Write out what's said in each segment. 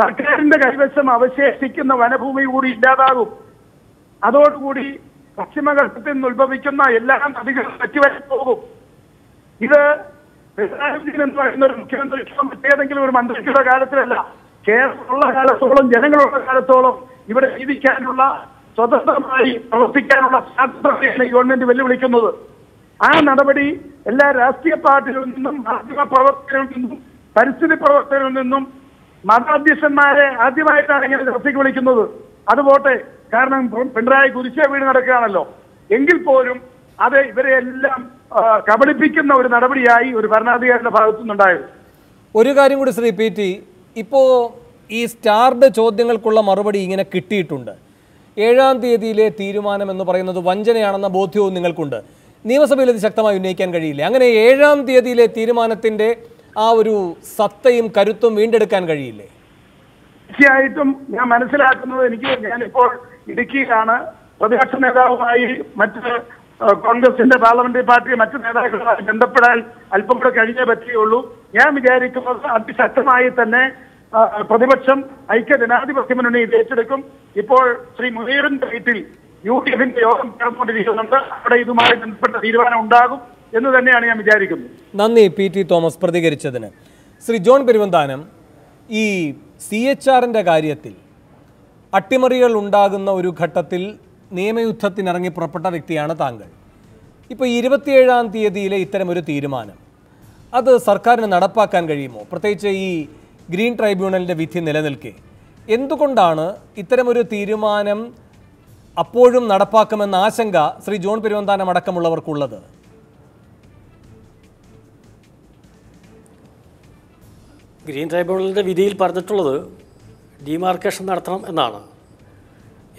സർക്കാരിന്റെ കൈവശം അവശേഷിക്കുന്ന വനഭൂമി കൂടി ഇല്ലാതാകും. അതോടുകൂടി പശ്ചിമഘട്ടത്തിൽ നിന്ന് ഉത്ഭവിക്കുന്ന എല്ലാ നദികളും പറ്റിവരാൻ പോകും. ഇത് എന്ന് പറയുന്ന ഒരു മുഖ്യമന്ത്രിക്കോ മറ്റേതെങ്കിലും ഒരു മന്ത്രിയുടെ കാലത്തിലല്ല കേരളമുള്ള കാലത്തോളം ജനങ്ങളുള്ള കാലത്തോളം ഇവിടെ ജീവിക്കാനുള്ള സ്വതന്ത്രമായി പ്രവർത്തിക്കാനുള്ള സാധ്യതയാണ് ഗവൺമെന്റ് വെല്ലുവിളിക്കുന്നത്. ആ നടപടി എല്ലാ രാഷ്ട്രീയ പാർട്ടികളിൽ നിന്നും മാധ്യമ പ്രവർത്തകരിൽ നിന്നും പരിസ്ഥിതി പ്രവർത്തകരിൽ നിന്നും മതാധ്യക്ഷന്മാരെ ആദ്യമായിട്ടാണ് ഇങ്ങനെ ചർച്ചയ്ക്ക് വിളിക്കുന്നത് അത് പോട്ടെ. കാരണം പിണറായി കുരിശേ വീട് നടക്കുകയാണല്ലോ. എങ്കിൽ പോലും അത് ഇവരെ എല്ലാം കബളിപ്പിക്കുന്ന ഒരു നടപടിയായി ഒരു ഭരണാധികാരിയുടെ ഭാഗത്തുനിന്നുണ്ടായത് ഒരു കാര്യം കൂടി ശ്രീ പി ടി ഇപ്പോൾ ഈ സ്റ്റാർഡ് ചോദ്യങ്ങൾക്കുള്ള മറുപടി ഇങ്ങനെ കിട്ടിയിട്ടുണ്ട്. ഏഴാം തീയതിയിലെ തീരുമാനം എന്ന് പറയുന്നത് വഞ്ചനയാണെന്ന ബോധ്യവും നിങ്ങൾക്കുണ്ട്. നിയമസഭയിൽ ഇത് ശക്തമായി ഉന്നയിക്കാൻ കഴിയില്ല. അങ്ങനെ ഏഴാം തീയതിയിലെ തീരുമാനത്തിന്റെ ആ ഒരു സത്തയും കരുത്തും വീണ്ടെടുക്കാൻ കഴിയില്ലേ? തീർച്ചയായിട്ടും ഞാൻ മനസ്സിലാക്കുന്നത് എനിക്ക് ഞാനിപ്പോൾ ഇടുക്കിയിലാണ്. പ്രതിപക്ഷ നേതാവുമായി മറ്റ് കോൺഗ്രസിന്റെ പാർലമെന്ററി പാർട്ടി മറ്റ് നേതാക്കളുമായി ബന്ധപ്പെടാൻ അല്പം കൂടെ കഴിഞ്ഞേ പറ്റുകയുള്ളൂ. ഞാൻ വിചാരിക്കുന്നത് അതിശക്തമായി തന്നെ പ്രതിപക്ഷം ഐക്യ ജനാധിപത്യ മുന്നണി ഇത് ഏറ്റെടുക്കും. ഇപ്പോൾ ശ്രീ മുനീറിന്റെ വീട്ടിൽ യു ഡി എഫിന്റെ യോഗം നടന്നുകൊണ്ടിരിക്കുന്നുണ്ട് അവിടെ ഇതുമായി ബന്ധപ്പെട്ട തീരുമാനം ഉണ്ടാകും. എന്ന് തന്നെയാണ് ഞാൻ വിചാരിക്കുന്നത്. നന്ദി പി ടി തോമസ് പ്രതികരിച്ചതിന്. ശ്രീ ജോൺ പെരുവന്താനം ഈ സി എച്ച് ആറിന്റെ കാര്യത്തിൽ അട്ടിമറികൾ ഉണ്ടാകുന്ന ഒരു ഘട്ടത്തിൽ നിയമയുദ്ധത്തിനിറങ്ങി പുറപ്പെട്ട വ്യക്തിയാണ് താങ്കൾ. ഇപ്പോൾ ഇരുപത്തിയേഴാം തീയതിയിലെ ഇത്തരമൊരു തീരുമാനം അത് സർക്കാരിന് നടപ്പാക്കാൻ കഴിയുമോ? പ്രത്യേകിച്ച് ഈ ഗ്രീൻ ട്രൈബ്യൂണലിന്റെ വിധി നിലനിൽക്കെ. എന്തുകൊണ്ടാണ് ഇത്തരമൊരു തീരുമാനം അപ്പോഴും നടപ്പാക്കുമെന്ന ആശങ്ക ശ്രീ ജോൺ പെരുവന്താനം അടക്കമുള്ളവർക്കുള്ളത്? ഗ്രീൻ ട്രൈബ്യൂണലിന്റെ വിധിയിൽ പറഞ്ഞിട്ടുള്ളത് ഡിമാർക്കേഷൻ നടത്തണം എന്നാണ്.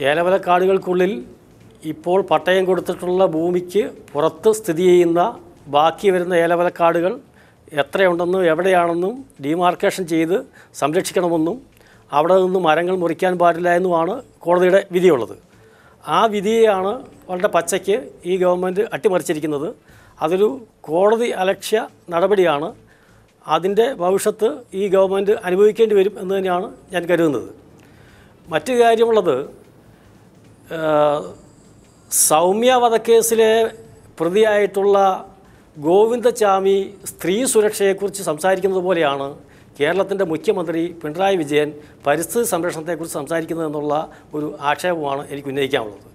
ഏലവല കാടുകൾക്കുള്ളിൽ ഇപ്പോൾ പട്ടയം കൊടുത്തിട്ടുള്ള ഭൂമിക്ക് പുറത്ത് സ്ഥിതി ചെയ്യുന്ന ബാക്കി വരുന്ന ഏലവല കാടുകൾ എത്രയുണ്ടെന്നും എവിടെയാണെന്നും ഡിമാർക്കേഷൻ ചെയ്ത് സംരക്ഷിക്കണമെന്നും അവിടെ നിന്ന് മരങ്ങൾ മുറിക്കാൻ പാടില്ല എന്നുമാണ് കോടതിയുടെ വിധിയുള്ളത്. ആ വിധിയെയാണ് വളരെ പച്ചയ്ക്ക് ഈ ഗവൺമെന്റ് അട്ടിമറിച്ചിരിക്കുന്നത്. അതൊരു കോടതി അലക്ഷ്യ നടപടിയാണ്. അതിന്റെ ഭവിഷ്യത്ത് ഈ ഗവൺമെന്റ് അനുഭവിക്കേണ്ടി വരും എന്ന് തന്നെയാണ് ഞാൻ കരുതുന്നത്. മറ്റു കാര്യമുള്ളത് സൗമ്യ വധക്കേസിലെ പ്രതിയായിട്ടുള്ള ഗോവിന്ദചാമി സ്ത്രീ സുരക്ഷയെക്കുറിച്ച് സംസാരിക്കുന്നത് പോലെയാണ് കേരളത്തിന്റെ മുഖ്യമന്ത്രി പിണറായി വിജയൻ പരിസ്ഥിതി സംരക്ഷണത്തെക്കുറിച്ച് സംസാരിക്കുന്നതെന്നുള്ള ഒരു ആക്ഷേപമാണ് എനിക്ക് ഉന്നയിക്കാനുള്ളത്.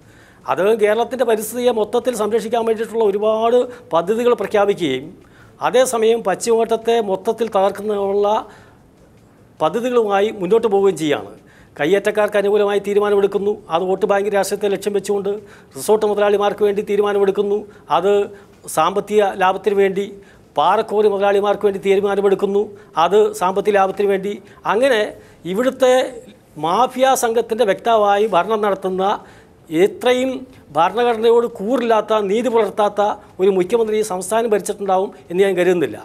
അത് കേരളത്തിന്റെ പരിസ്ഥിതിയെ മൊത്തത്തിൽ സംരക്ഷിക്കാൻ വേണ്ടിയിട്ടുള്ള ഒരുപാട് പദ്ധതികൾ പ്രഖ്യാപിക്കുകയും അതേസമയം പശ്ചിമഘട്ടത്തെ മൊത്തത്തിൽ തകർക്കുന്നതിനുള്ള പദ്ധതികളുമായി മുന്നോട്ട് പോവുകയും ചെയ്യുകയാണ് കയ്യേറ്റക്കാർക്ക് അനുകൂലമായി തീരുമാനമെടുക്കുന്നു. അത് വോട്ട് ബാങ്ക് രാഷ്ട്രീയത്തെ ലക്ഷ്യം വെച്ചുകൊണ്ട് റിസോർട്ട് മുതലാളിമാർക്ക് വേണ്ടി തീരുമാനമെടുക്കുന്നു. അത് സാമ്പത്തിക ലാഭത്തിന് വേണ്ടി പാറക്കോറി മുതലാളിമാർക്ക് വേണ്ടി തീരുമാനമെടുക്കുന്നു. അത് സാമ്പത്തിക ലാഭത്തിന് വേണ്ടി. അങ്ങനെ ഇവിടുത്തെ മാഫിയ സംഘത്തിന്റെ വ്യക്തമായി ഭരണം നടത്തുന്ന എത്രയും ഭരണഘടനയോട് കൂറില്ലാത്ത നീതി പുലർത്താത്ത ഒരു മുഖ്യമന്ത്രി സംസ്ഥാനം ഭരിച്ചിട്ടുണ്ടാവും എന്ന് ഞാൻ കരുതുന്നില്ല.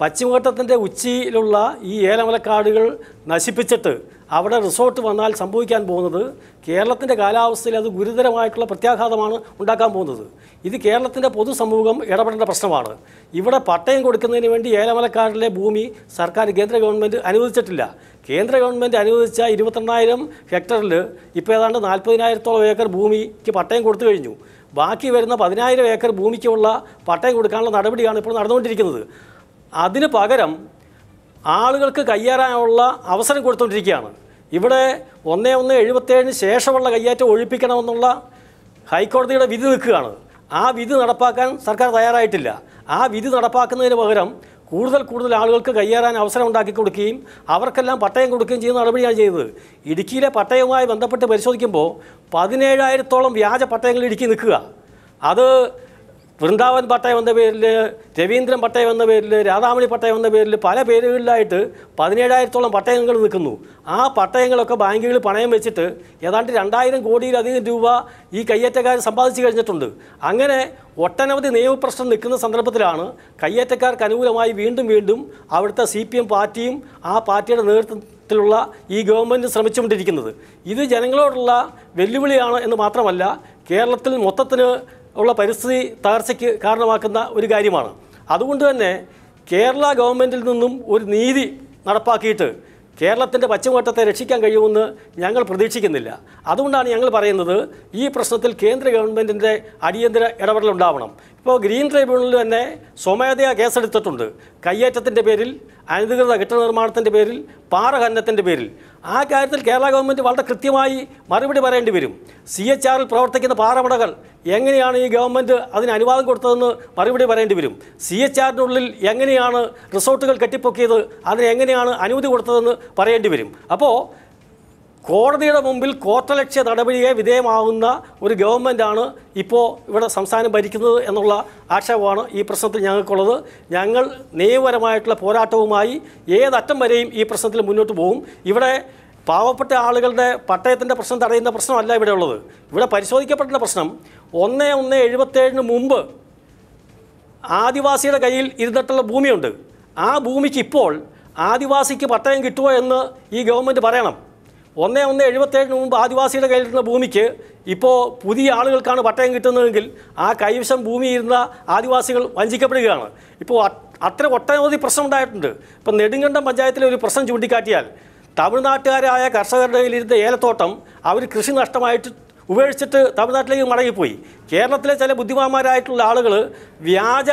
പശ്ചിമഘട്ടത്തിന്റെ ഉച്ചിയിലുള്ള ഈ ഏലമലക്കാടുകൾ നശിപ്പിച്ചിട്ട് അവിടെ റിസോർട്ട് വന്നാൽ സംഭവിക്കാൻ പോകുന്നത് കേരളത്തിന്റെ കാലാവസ്ഥയിൽ അത് ഗുരുതരമായിട്ടുള്ള പ്രത്യാഘാതമാണ് ഉണ്ടാക്കാൻ പോകുന്നത്. ഇത് കേരളത്തിന്റെ പൊതുസമൂഹം ഇടപെടേണ്ട പ്രശ്നമാണ്. ഇവിടെ പട്ടയം കൊടുക്കുന്നതിന് വേണ്ടി ഏലമലക്കാടിലെ ഭൂമി സർക്കാർ കേന്ദ്ര ഗവൺമെന്റ് അനുവദിച്ചിട്ടില്ല. കേന്ദ്ര ഗവൺമെന്റ് അനുവദിച്ച ഇരുപത്തെണ്ണായിരം ഹെക്ടറിൽ ഇപ്പോൾ ഏതാണ്ട് നാൽപ്പതിനായിരത്തോളം ഏക്കർ ഭൂമിക്ക് പട്ടയം കൊടുത്തു കഴിഞ്ഞു. ബാക്കി വരുന്ന പതിനായിരം ഏക്കർ ഭൂമിക്കുള്ള പട്ടയം കൊടുക്കാനുള്ള നടപടിയാണ് ഇപ്പോൾ നടന്നുകൊണ്ടിരിക്കുന്നത്. അതിന് പകരം ആളുകൾക്ക് കയ്യേറാനുള്ള അവസരം കൊടുത്തുകൊണ്ടിരിക്കുകയാണ്. ഇവിടെ ഒന്നേ ഒന്ന് എഴുപത്തേഴിന് ശേഷമുള്ള കയ്യേറ്റം ഒഴിപ്പിക്കണമെന്നുള്ള ഹൈക്കോടതിയുടെ വിധി നിൽക്കുകയാണ്. ആ വിധി നടപ്പാക്കാൻ സർക്കാർ തയ്യാറായിട്ടില്ല. ആ വിധി നടപ്പാക്കുന്നതിന് പകരം കൂടുതൽ കൂടുതൽ ആളുകൾക്ക് കയ്യേറാൻ അവസരം ഉണ്ടാക്കി കൊടുക്കുകയും അവർക്കെല്ലാം പട്ടയം കൊടുക്കുകയും ചെയ്യുന്ന നടപടിയാണ് ചെയ്തത്. ഇടുക്കിയിലെ പട്ടയവുമായി ബന്ധപ്പെട്ട് പരിശോധിക്കുമ്പോൾ പതിനേഴായിരത്തോളം വ്യാജ പട്ടയങ്ങൾ ഇടുക്കി നിൽക്കുക. അത് വൃന്ദാവൻ പട്ടയം എന്ന പേരിൽ രവീന്ദ്രൻ പട്ടയം എന്ന പേരിൽ രാധാമണി പട്ടയം എന്ന പേരിൽ പല പേരുകളിലായിട്ട് പതിനേഴായിരത്തോളം പട്ടയങ്ങൾ നിൽക്കുന്നു. ആ പട്ടയങ്ങളൊക്കെ ബാങ്കുകളിൽ പണയം വെച്ചിട്ട് ഏതാണ്ട് രണ്ടായിരം കോടിയിലധികം രൂപ ഈ കയ്യേറ്റക്കാർ സമ്പാദിച്ചു കഴിഞ്ഞിട്ടുണ്ട്. അങ്ങനെ ഒട്ടനവധി നിയമപ്രശ്നം നിൽക്കുന്ന സന്ദർഭത്തിലാണ് കയ്യേറ്റക്കാർക്ക് അനുകൂലമായി വീണ്ടും വീണ്ടും അവിടുത്തെ സി പി എം പാർട്ടിയും ആ പാർട്ടിയുടെ നേതൃത്വത്തിലുള്ള ഈ ഗവൺമെന്റ് ശ്രമിച്ചുകൊണ്ടിരിക്കുന്നത്. ഇത് ജനങ്ങളോടുള്ള വെല്ലുവിളിയാണ് എന്ന് മാത്രമല്ല കേരളത്തിൽ മൊത്തത്തിന് ഉള്ള പരിസ്ഥിതി തകർച്ചയ്ക്ക് കാരണമാക്കുന്ന ഒരു കാര്യമാണ്. അതുകൊണ്ട് തന്നെ കേരള ഗവൺമെന്റിൽ നിന്നും ഒരു നീതി നടപ്പാക്കിയിട്ട് കേരളത്തിന്റെ പശ്ചിമഘട്ടത്തെ രക്ഷിക്കാൻ കഴിയുമെന്ന് ഞങ്ങൾ പ്രതീക്ഷിക്കുന്നില്ല. അതുകൊണ്ടാണ് ഞങ്ങൾ പറയുന്നത് ഈ പ്രശ്നത്തിൽ കേന്ദ്ര ഗവൺമെന്റിന്റെ അടിയന്തര ഇടപെടൽ ഉണ്ടാവണം. ഇപ്പോൾ ഗ്രീൻ ട്രൈബ്യൂണലിൽ തന്നെ സ്വമേധയാ കേസെടുത്തിട്ടുണ്ട്. കയ്യേറ്റത്തിന്റെ പേരിൽ അനധികൃത കെട്ടിട നിർമ്മാണത്തിന്റെ പേരിൽ പാറ ഖനനത്തിന്റെ പേരിൽ. ആ കാര്യത്തിൽ കേരള ഗവൺമെന്റ് വളരെ കൃത്യമായി മറുപടി പറയേണ്ടി വരും. സി എച്ച് ആറിൽ പ്രവർത്തിക്കുന്ന പാറമടകൾ എങ്ങനെയാണ് ഈ ഗവൺമെന്റ് അതിന് അനുവാദം കൊടുത്തതെന്ന് മറുപടി പറയേണ്ടി വരും? സി എച്ച് ആറിനുള്ളിൽ എങ്ങനെയാണ് റിസോർട്ടുകൾ കെട്ടിപ്പൊക്കിയത്? അതിന് എങ്ങനെയാണ് അനുമതി കൊടുത്തതെന്ന് പറയേണ്ടി വരും. അപ്പോൾ കോടതിയുടെ മുമ്പിൽ കോട്ടലക്ഷ്യ നടപടിയെ വിധേയമാവുന്ന ഒരു ഗവൺമെന്റാണ് ഇപ്പോൾ ഇവിടെ സംസ്ഥാനം ഭരിക്കുന്നത് എന്നുള്ള ആക്ഷേപമാണ് ഈ പ്രശ്നത്തിൽ ഞങ്ങൾക്കുള്ളത്. ഞങ്ങൾ നിയമപരമായിട്ടുള്ള പോരാട്ടവുമായി ഏതറ്റം വരെയും ഈ പ്രശ്നത്തിൽ മുന്നോട്ട് പോകും. ഇവിടെ പാവപ്പെട്ട ആളുകളുടെ പട്ടയത്തിന്റെ പ്രശ്നം തടയുന്ന പ്രശ്നമല്ല ഇവിടെ ഉള്ളത് ഇവിടെ പരിശോധിക്കപ്പെട്ട പ്രശ്നം ഒന്ന് ഒന്ന് എഴുപത്തേഴിന് മുമ്പ് ആദിവാസിയുടെ കയ്യിൽ ഇരുന്നിട്ടുള്ള ഭൂമിയുണ്ട്. ആ ഭൂമിക്ക് ഇപ്പോൾ ആദിവാസിക്ക് പട്ടയം കിട്ടുമോ എന്ന് ഈ ഗവൺമെന്റ് പറയണം. ഒന്ന് ഒന്ന് എഴുപത്തേഴിന് മുമ്പ് ആദിവാസിയുടെ കയ്യിലിരുന്ന ഭൂമിക്ക് ഇപ്പോൾ പുതിയ ആളുകൾക്കാണ് പട്ടയം കിട്ടുന്നതെങ്കിൽ ആ കൈവശം ഭൂമി ഇരുന്ന ആദിവാസികൾ വഞ്ചിക്കപ്പെടുകയാണ്. ഇപ്പോൾ അത്ര ഒട്ടനവധി പ്രശ്നം ഉണ്ടായിട്ടുണ്ട്. ഇപ്പം നെടുങ്കണ്ടം പഞ്ചായത്തിലെ ഒരു പ്രശ്നം ചൂണ്ടിക്കാട്ടിയാൽ തമിഴ്നാട്ടുകാരായ കർഷകരുടെ കയ്യിലിരുന്ന ഏലത്തോട്ടം അവർ കൃഷി നഷ്ടമായിട്ട് ഉപേക്ഷിച്ചിട്ട് തമിഴ്നാട്ടിലേക്ക് മടങ്ങിപ്പോയി. കേരളത്തിലെ ചില ബുദ്ധിമാന്മാരായിട്ടുള്ള ആളുകൾ വ്യാജ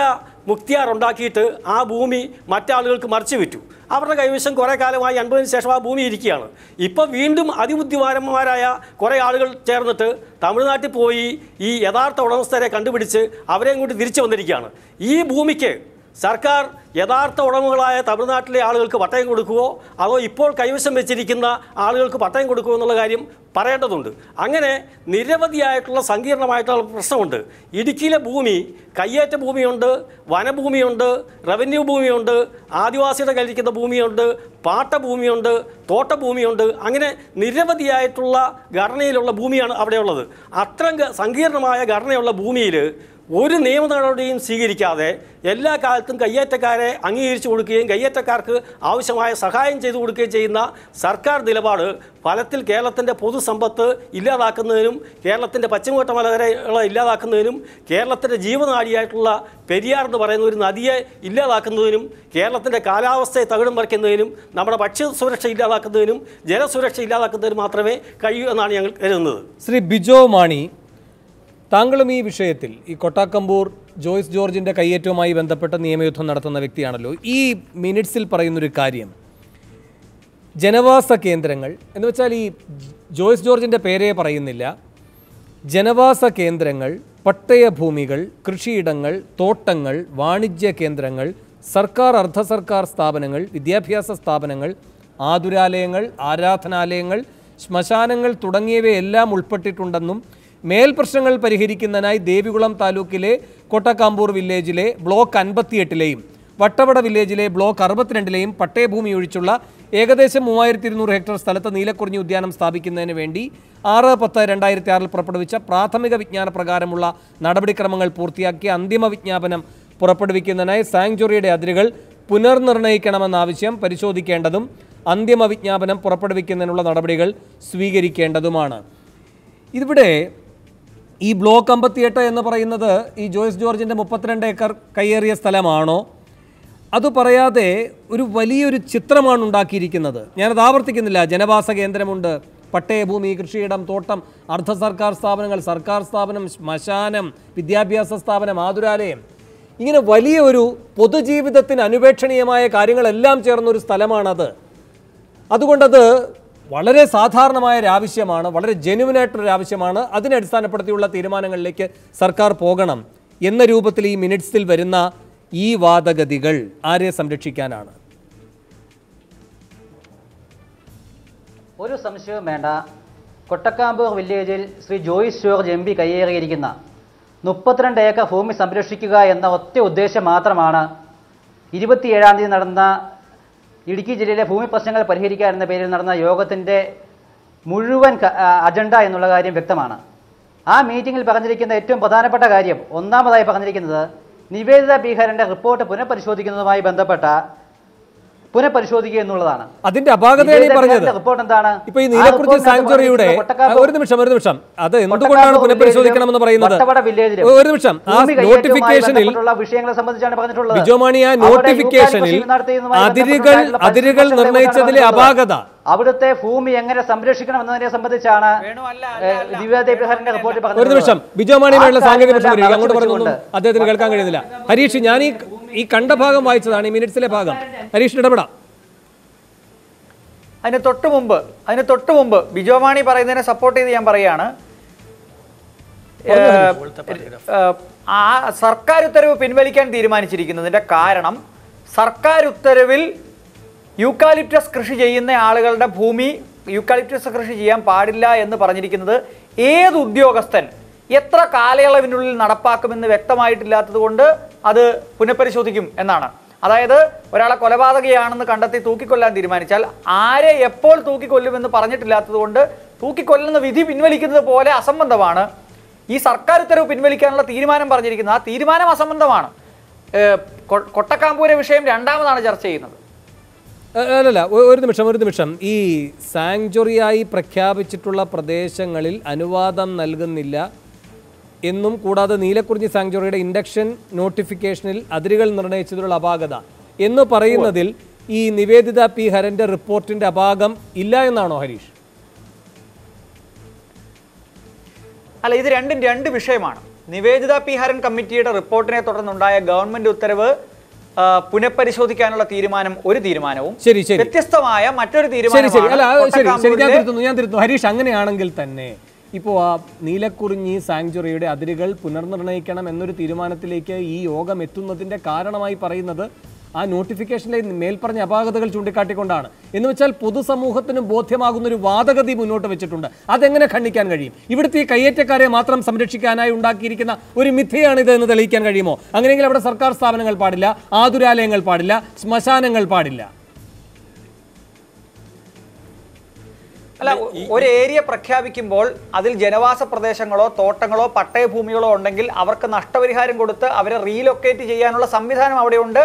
മുക്തിയാർ ഉണ്ടാക്കിയിട്ട് ആ ഭൂമി മറ്റാളുകൾക്ക് മറിച്ചു വിറ്റു. അവരുടെ കൈവശം കുറേ കാലമായി അൻപതിന് ശേഷം ആ ഭൂമി ഇരിക്കുകയാണ്. ഇപ്പോൾ വീണ്ടും അതിബുദ്ധിമാന്മാരായ കുറേ ആളുകൾ ചേർന്നിട്ട് തമിഴ്നാട്ടിൽ പോയി ഈ യഥാർത്ഥ ഉടമസ്ഥരെ കണ്ടുപിടിച്ച് അവരെയും കൊണ്ട് തിരിച്ചു വന്നിരിക്കുകയാണ്. ഈ ഭൂമിക്ക് സർക്കാർ യഥാർത്ഥ ഉടമകളായ തമിഴ്നാട്ടിലെ ആളുകൾക്ക് പട്ടയം കൊടുക്കുവോ? അതോ ഇപ്പോൾ കൈവശം വെച്ചിരിക്കുന്ന ആളുകൾക്ക് പട്ടയം കൊടുക്കുമോ എന്നുള്ള കാര്യം പറയേണ്ടതുണ്ട്. അങ്ങനെ നിരവധിയായിട്ടുള്ള സങ്കീർണമായിട്ടുള്ള പ്രശ്നമുണ്ട്. ഇടുക്കിയിലെ ഭൂമി കയ്യേറ്റ ഭൂമിയുണ്ട് വനഭൂമിയുണ്ട് റവന്യൂ ഭൂമിയുണ്ട് ആദിവാസിയുടെ കയ്യിലിരിക്കുന്ന ഭൂമിയുണ്ട് പാട്ടഭൂമിയുണ്ട് തോട്ടഭൂമിയുണ്ട് അങ്ങനെ നിരവധിയായിട്ടുള്ള ഘടനയിലുള്ള ഭൂമിയാണ് അവിടെയുള്ളത്. അത്തരം ഗ- സങ്കീർണമായ ഘടനയുള്ള ഭൂമിയിൽ ഒരു നിയമ നടപടിയും സ്വീകരിക്കാതെ എല്ലാ കാലത്തും കയ്യേറ്റക്കാരെ അംഗീകരിച്ചു കൊടുക്കുകയും കയ്യേറ്റക്കാർക്ക് ആവശ്യമായ സഹായം ചെയ്തു കൊടുക്കുകയും ചെയ്യുന്ന സർക്കാർ നിലപാട് ഫലത്തിൽ കേരളത്തിന്റെ പൊതുസമ്പത്ത് ഇല്ലാതാക്കുന്നതിനും കേരളത്തിന്റെ പശ്ചിമഘട്ട മലകരകളെ ഇല്ലാതാക്കുന്നതിനും കേരളത്തിന്റെ ജീവനാടിയായിട്ടുള്ള പെരിയാർ എന്ന് പറയുന്ന ഒരു നദിയെ ഇല്ലാതാക്കുന്നതിനും കേരളത്തിന്റെ കാലാവസ്ഥയെ തകിടം മറിക്കുന്നതിനും നമ്മുടെ ഭക്ഷ്യസുരക്ഷ ഇല്ലാതാക്കുന്നതിനും ജലസുരക്ഷ ഇല്ലാതാക്കുന്നതിനും മാത്രമേ കഴിയൂ എന്നാണ് ഞങ്ങൾ കരുതുന്നത്. ശ്രീ ബിജോ മാണി താങ്കളും ഈ വിഷയത്തിൽ ഈ കൊട്ടാക്കമ്പൂർ ജോയ്സ് ജോർജിന്റെ കയ്യേറ്റവുമായി ബന്ധപ്പെട്ട നിയമയുദ്ധം നടത്തുന്ന വ്യക്തിയാണല്ലോ. ഈ മിനിറ്റ്സിൽ പറയുന്നൊരു കാര്യം ജനവാസ കേന്ദ്രങ്ങൾ എന്ന് വെച്ചാൽ ഈ ജോയ്സ് ജോർജിന്റെ പേരേ പറയുന്നില്ല. ജനവാസ കേന്ദ്രങ്ങൾ പട്ടയഭൂമികൾ കൃഷിയിടങ്ങൾ തോട്ടങ്ങൾ വാണിജ്യ കേന്ദ്രങ്ങൾ സർക്കാർ അർദ്ധ സർക്കാർ സ്ഥാപനങ്ങൾ വിദ്യാഭ്യാസ സ്ഥാപനങ്ങൾ ആതുരാലയങ്ങൾ ആരാധനാലയങ്ങൾ ശ്മശാനങ്ങൾ തുടങ്ങിയവയെല്ലാം ഉൾപ്പെട്ടിട്ടുണ്ടെന്നും മേൽ പ്രശ്നങ്ങൾ പരിഹരിക്കുന്നതിനായി ദേവികുളം താലൂക്കിലെ കൊട്ടക്കാമ്പൂർ വില്ലേജിലെ ബ്ലോക്ക് അൻപത്തിയെട്ടിലെയും വട്ടവട വില്ലേജിലെ ബ്ലോക്ക് അറുപത്തിരണ്ടിലെയും പട്ടയഭൂമി ഒഴിച്ചുള്ള ഏകദേശം മൂവായിരത്തി ഇരുന്നൂറ് ഹെക്ടർ സ്ഥലത്ത് നീലക്കുറിഞ്ഞി ഉദ്യാനം സ്ഥാപിക്കുന്നതിന് വേണ്ടി ആറ് പത്ത് രണ്ടായിരത്തി ആറിൽ പുറപ്പെടുവിച്ച പ്രാഥമിക വിജ്ഞാന പ്രകാരമുള്ള നടപടിക്രമങ്ങൾ പൂർത്തിയാക്കി അന്തിമ വിജ്ഞാപനം പുറപ്പെടുവിക്കുന്നതിനായി സാങ്ച്വറിയുടെ അതിരുകൾ പുനർനിർണയിക്കണമെന്ന ആവശ്യം പരിശോധിക്കേണ്ടതും അന്തിമ വിജ്ഞാപനം പുറപ്പെടുവിക്കുന്നതിനുള്ള നടപടികൾ സ്വീകരിക്കേണ്ടതുമാണ്. ഇവിടെ ഈ ബ്ലോക്ക് അമ്പത്തിയെട്ട് എന്ന് പറയുന്നത് ഈ ജോയ്സ് ജോർജിന്റെ മുപ്പത്തിരണ്ട് ഏക്കർ കയ്യേറിയ സ്ഥലമാണോ? അത് പറയാതെ ഒരു വലിയൊരു ചിത്രമാണ് ഉണ്ടാക്കിയിരിക്കുന്നത്. ഞാനത് ആവർത്തിക്കുന്നില്ല. ജനവാസ കേന്ദ്രമുണ്ട്. പട്ടയഭൂമി കൃഷിയിടം തോട്ടം അർദ്ധ സർക്കാർ സ്ഥാപനങ്ങൾ സർക്കാർ സ്ഥാപനം ശ്മശാനം വിദ്യാഭ്യാസ സ്ഥാപനം ആതുരാലയം. ഇങ്ങനെ വലിയ ഒരു പൊതുജീവിതത്തിന് അനുപേക്ഷണീയമായ കാര്യങ്ങളെല്ലാം ചേർന്നൊരു സ്ഥലമാണത്. അതുകൊണ്ടത് വളരെ സാധാരണമായ ഒരു ആവശ്യമാണ് വളരെ ജെനുവിനായിട്ടൊരു ആവശ്യമാണ്. അതിനെ അടിസ്ഥാനപ്പെടുത്തിയുള്ള തീരുമാനങ്ങളിലേക്ക് സർക്കാർ പോകണം എന്ന രൂപത്തിൽ ഈ മിനിറ്റ്സിൽ വരുന്ന ഈ വാദഗതികൾ ആരെ സംരക്ഷിക്കാനാണ്? ഒരു സംശയവും വേണ്ട. കൊട്ടക്കാമ്പൂർ വില്ലേജിൽ Shri Joice George M P കയ്യേറിയിരിക്കുന്ന മുപ്പത്തിരണ്ട് ഏക്കർ ഭൂമി സംരക്ഷിക്കുക എന്ന ഒറ്റ ഉദ്ദേശം മാത്രമാണ്. ഇരുപത്തിയേഴാം തീയതി നടന്ന ഇടുക്കി ജില്ലയിലെ ഭൂമി പ്രശ്നങ്ങൾ പരിഹരിക്കുക എന്ന പേരിൽ നടന്ന യോഗത്തിന്റെ മുഴുവൻ അജണ്ട എന്നുള്ള കാര്യം വ്യക്തമാണ്. ആ മീറ്റിംഗിൽ പറഞ്ഞിരിക്കുന്ന ഏറ്റവും പ്രധാനപ്പെട്ട കാര്യം ഒന്നാമതായി പറഞ്ഞിരിക്കുന്നത് നിവേദിത ബീഹാറിന്റെ റിപ്പോർട്ട് പുനഃപരിശോധിക്കുന്നതുമായി ബന്ധപ്പെട്ട പുനഃപരിശോധിക്കുക എന്നുള്ളതാണ്. അതിന്റെ അപാകതയാണ് ഈ പറഞ്ഞത്. റിപ്പോർട്ട് എന്താണ്? ഇപ്പൊ ഈ നീലക്കുറിച്ചി സാങ്ച്വറിയുടെ ഒരു നിമിഷം ഒരു നിമിഷം. അത് എന്തുകൊണ്ടാണ് പുനഃപരിശോധിക്കണമെന്ന് പറയുന്നത്? ഒരു നിമിഷം. ആ നോട്ടിഫിക്കേഷനിൽ വിഷയങ്ങളെ സംബന്ധിച്ചാണ് പറഞ്ഞിട്ടുള്ളത്. ബിജോമാണി ആ നോട്ടിഫിക്കേഷനിൽ അതിരുകൾ അതിരുകൾ നിർണയിച്ചതിലെ അപാകത. അവിടുത്തെ ഭൂമി എങ്ങനെ സംരക്ഷിക്കണം എന്നതിനെ സംബന്ധിച്ചാണ് വേണു, അല്ല, ഏ, അല്ല, അല്ല. ദിവ്യ ദേവ്യഹരന്റെ റിപ്പോർട്ടിൽ ഒരു നിമിഷം. ബിജോമാണിയുമായുള്ള സാങ്കേതിക അങ്ങോട്ട് പറഞ്ഞൊന്നും അദ്ദേഹത്തിന് കേൾക്കാൻ കഴിയുന്നില്ല. ഹരീഷ് ഞാൻ ഈ ഈ കണ്ട ഭാഗം വായിച്ചതാണ് ഈ മിനിറ്റ്സിലെ ഭാഗം. ഹരീഷ് ഇടപെടാം. അതിന് തൊട്ട് മുമ്പ് അതിന് തൊട്ട് മുമ്പ് ബിജോമാണി പറയുന്നതിനെ സപ്പോർട്ട് ചെയ്ത് ഞാൻ ഏഹ്, ആ സർക്കാർ ഉത്തരവ് പിൻവലിക്കാൻ തീരുമാനിച്ചിരിക്കുന്നതിന്റെ കാരണം സർക്കാർ ഉത്തരവിൽ യൂക്കാലിപ്റ്റസ് കൃഷി ചെയ്യുന്ന ആളുകളുടെ ഭൂമി യൂക്കാലിപ്റ്റസ് കൃഷി ചെയ്യാൻ പാടില്ല എന്ന് പറഞ്ഞിരിക്കുന്നത് ഏത് ഉദ്യോഗസ്ഥൻ എത്ര കാലയളവിനുള്ളിൽ നടപ്പാക്കുമെന്ന് വ്യക്തമായിട്ടില്ലാത്തത് കൊണ്ട് അത് പുനഃപരിശോധിക്കും എന്നാണ്. അതായത് ഒരാളെ കൊലപാതകയാണെന്ന് കണ്ടെത്തി തൂക്കിക്കൊല്ലാൻ തീരുമാനിച്ചാൽ ആരെ എപ്പോൾ തൂക്കിക്കൊല്ലുമെന്ന് പറഞ്ഞിട്ടില്ലാത്തത് കൊണ്ട് തൂക്കിക്കൊല്ലുന്ന വിധി പിൻവലിക്കുന്നത് പോലെ അസംബന്ധമാണ്. ഈ സർക്കാർ ഉത്തരവ് പിൻവലിക്കാനുള്ള തീരുമാനം പറഞ്ഞിരിക്കുന്നത് ആ തീരുമാനം അസംബന്ധമാണ്. കൊട്ടക്കാമ്പൂരെ വിഷയം രണ്ടാമതാണ് ചർച്ച ചെയ്യുന്നത്. അല്ലല്ല ഒരു നിമിഷം ഒരു നിമിഷം. ഈ സാങ്ച്വറിയായി പ്രഖ്യാപിച്ചിട്ടുള്ള പ്രദേശങ്ങളിൽ അനുവാദം നൽകുന്നില്ല. എന്നും കൂടാതെ നീലക്കുറിഞ്ഞി സാങ്ച്വറിയുടെ ഇൻഡക്ഷൻ നോട്ടിഫിക്കേഷനിൽ അതിരുകൾ നിർണയിച്ചതിലുള്ള അപാകത. എന്ന് പറയുന്നതിൽ ഈ നിവേദിത പി ഹരന്റെ റിപ്പോർട്ടിന്റെ അപാകം ഇല്ല എന്നാണോ ഹരീഷ്? അല്ല ഇത് രണ്ടും രണ്ട് വിഷയമാണ്. നിവേദിത പി ഹരൻ കമ്മിറ്റിയുടെ റിപ്പോർട്ടിനെ തുടർന്നുണ്ടായ ഗവൺമെന്റ് ഉത്തരവ് പുനഃപരിശോധിക്കാനുള്ള തീരുമാനം ഒരു തീരുമാനവും ശരി ശരി. വ്യത്യസ്തമായ മറ്റൊരു ശരി ശരി. അല്ല ശരി ശരി. ഞാൻ തിരുത്തുന്നു ഞാൻ തിരുത്തുന്നു. ഹരീഷ് അങ്ങനെയാണെങ്കിൽ തന്നെ ഇപ്പോൾ ആ നീലക്കുറിഞ്ഞി സാങ്ച്വറിയുടെ അതിരുകൾ പുനർനിർണയിക്കണം എന്നൊരു തീരുമാനത്തിലേക്ക് ഈ യോഗം എത്തുന്നതിന്റെ കാരണമായി പറയുന്നത് ആ നോട്ടിഫിക്കേഷനിലെ മേൽപ്പറഞ്ഞ അപാകതകൾ ചൂണ്ടിക്കാട്ടിക്കൊണ്ടാണ്. എന്ന് വെച്ചാൽ പൊതുസമൂഹത്തിന് ബോധ്യമാകുന്ന ഒരു വാദഗതി മുന്നോട്ട് വെച്ചിട്ടുണ്ട്. അതെങ്ങനെ ഖണ്ഡിക്കാൻ കഴിയും? ഇവിടുത്തെ ഈ കയ്യേറ്റക്കാരെ മാത്രം സംരക്ഷിക്കാനായി ഉണ്ടാക്കിയിരിക്കുന്ന ഒരു മിഥ്യയാണിത് എന്ന് തെളിയിക്കാൻ കഴിയുമോ? അങ്ങനെയെങ്കിൽ അവിടെ സർക്കാർ സ്ഥാപനങ്ങൾ പാടില്ല ആതുരാലയങ്ങൾ പാടില്ല ശ്മശാനങ്ങൾ പാടില്ല. അല്ല ഒരു ഏരിയ പ്രഖ്യാപിക്കുമ്പോൾ അതിൽ ജനവാസ പ്രദേശങ്ങളോ തോട്ടങ്ങളോ പട്ടയഭൂമികളോ ഉണ്ടെങ്കിൽ അവർക്ക് നഷ്ടപരിഹാരം കൊടുത്ത് അവരെ റീലൊക്കേറ്റ് ചെയ്യാനുള്ള സംവിധാനം അവിടെയുണ്ട്.